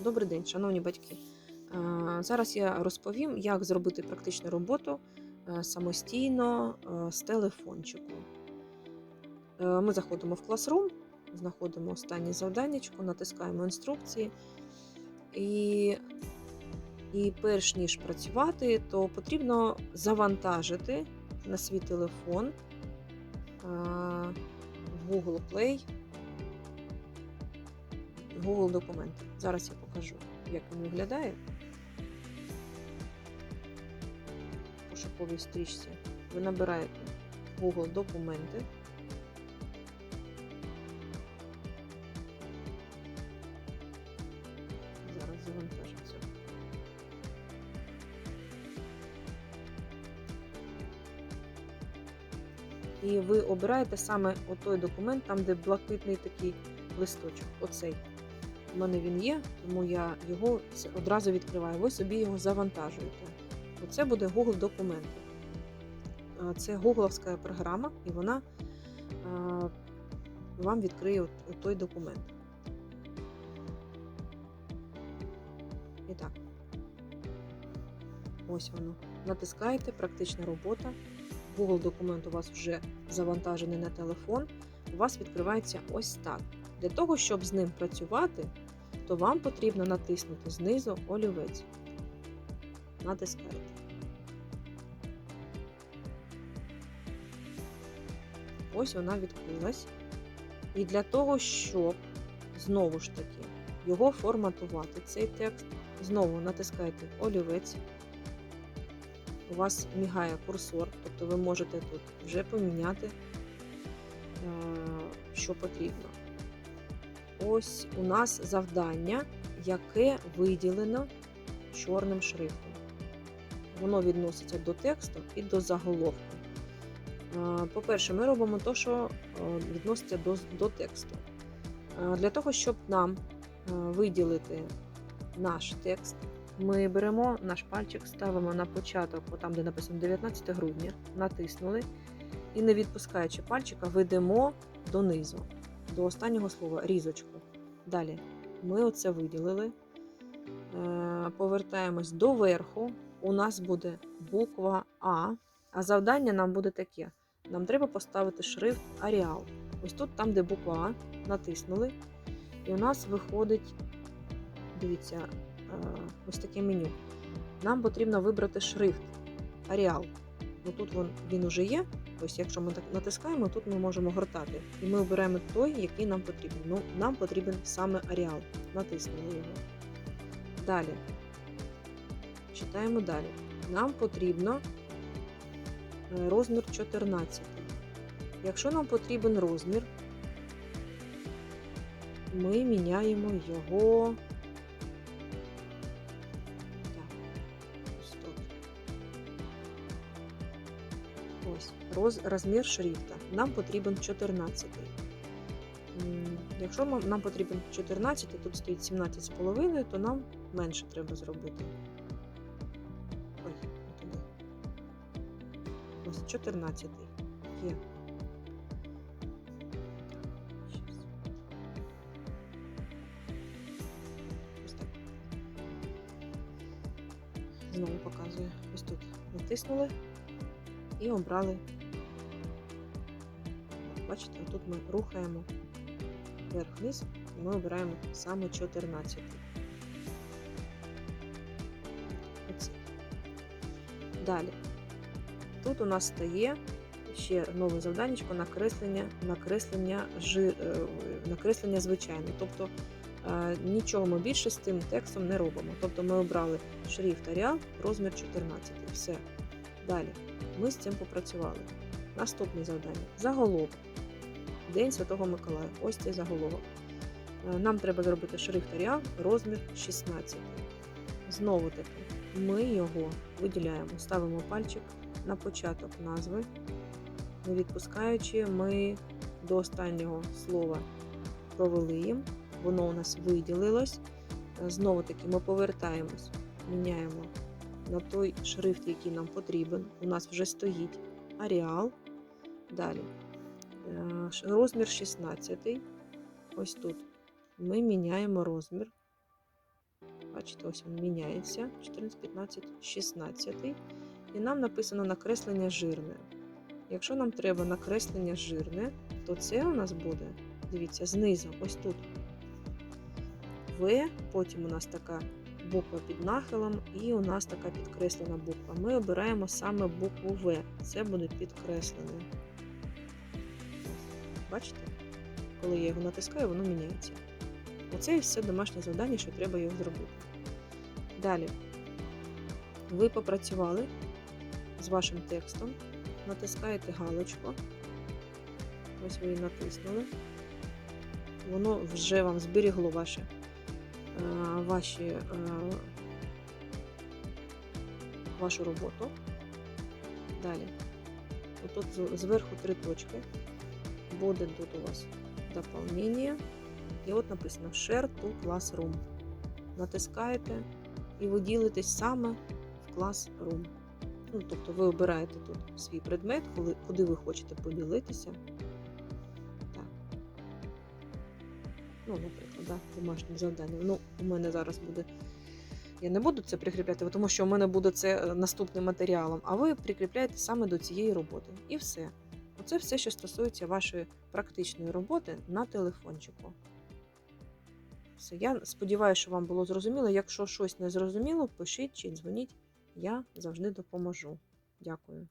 Добрий день, шановні батьки. Е, Зараз я розповім, як зробити практичну роботу е, самостійно е, з телефончику. Ми заходимо в Classroom, знаходимо останнє завданнячко, натискаємо інструкції. І, і перш ніж працювати, то потрібно завантажити на свій телефон в Google Play Google документи. Зараз я покажу, як він виглядає. Пошуковій стрічці ви набираєте Google документи. Зараз завантажиться. І ви обираєте саме той документ, там, де блакитний такий листочок. Оцей. У мене він є, тому я його одразу відкриваю. Ви собі його завантажуєте. Оце буде Google документи. Це гугловська програма, і вона вам відкриє той документ. І так, ось воно. Натискаєте практична робота. Google документ у вас вже завантажений на телефон. У вас відкривається ось так. Для того, щоб з ним працювати, то вам потрібно натиснути знизу олівець. Натискаєте. Ось вона відкрилась. І для того, щоб знову ж таки його форматувати, цей текст, знову натискаєте олівець. У вас мігає курсор, тобто ви можете тут вже поміняти, що потрібно. Ось у нас завдання, яке виділено чорним шрифтом. Воно відноситься до тексту і до заголовку. По-перше, ми робимо те, що відноситься до, до тексту. Для того, щоб нам виділити наш текст, ми беремо наш пальчик, ставимо на початок, там, де написано 19 грудня, натиснули і, не відпускаючи пальчика, ведемо донизу до останнього слова різочку. Далі ми оце виділили. Е, повертаємось до верху. У нас буде буква А, а завдання нам буде таке: нам треба поставити шрифт Аріал. Ось тут, там, де буква А, натиснули. І у нас виходить, дивіться, е, ось таке меню. Нам потрібно вибрати шрифт Аріал. Тут він уже є. Ось, якщо ми так натискаємо, тут ми можемо гортати. І ми обираємо той, який нам потрібен. Ну, Нам потрібен саме Аріал. Натиснули його. Далі. Читаємо далі. Нам потрібно е, розмір 14. Якщо нам потрібен розмір, ми міняємо його. Ось, роз, розмір шрифта. Нам потрібен 14. Якщо нам потрібен 14, тут стоїть 17,5, то нам менше треба зробити. Ой. Ось 14 є. Знову показую. Ось тут натиснули і обрали. Бачите, тут ми рухаємо вверх-вниз, і ми обираємо саме 14. Оце. Далі. Тут у нас стає ще нове завданнячко накреслення, накреслення, жир, накреслення звичайне. Тобто нічого ми більше з тим текстом не робимо. Тобто ми обрали шрифт Arial, розмір 14. Все. Далі. Ми з цим попрацювали. Наступне завдання. Заголовок. День Святого Миколая. Ось цей заголовок. Нам треба зробити шрифт Arial, розмір 16. Знову таки, ми його виділяємо, ставимо пальчик на початок назви. Не відпускаючи, ми до останнього слова провели їм. Воно у нас виділилось. Знову таки, ми повертаємось, міняємо на той шрифт, який нам потрібен. У нас вже стоїть Аріал. Далі розмір 16. Ось тут ми міняємо розмір. Бачите, ось він міняється. 14, 15, 16. І нам написано накреслення жирне. Якщо нам треба накреслення жирне, то це у нас буде, дивіться, знизу, ось тут. В, потім у нас така буква під нахилом, і у нас така підкреслена буква. Ми обираємо саме букву В. Це буде підкреслене. Бачите? Коли я його натискаю, воно міняється. Оце і все домашнє завдання, що треба його зробити. Далі. Ви попрацювали з вашим текстом, натискаєте галочку. Ось ви її натиснули. Воно вже вам зберігло ваші, е, ваші, е, вашу роботу. Далі. Тут зверху три точки. Буде тут у вас дополнение. І от написано Share to Classroom. Натискаєте і ви ділитесь саме в Classroom. Ну, тобто ви обираєте тут свій предмет, куди ви хочете поділитися. Ну, наприклад, да, домашнім завданням. Ну, у мене зараз буде. Я не буду це прикріпляти, тому що у мене буде це е, наступним матеріалом, а ви прикріпляєте саме до цієї роботи. І все. Оце все, що стосується вашої практичної роботи на телефончику. Все. Я сподіваюся, що вам було зрозуміло. Якщо щось не зрозуміло, пишіть чи дзвоніть, я завжди допоможу. Дякую.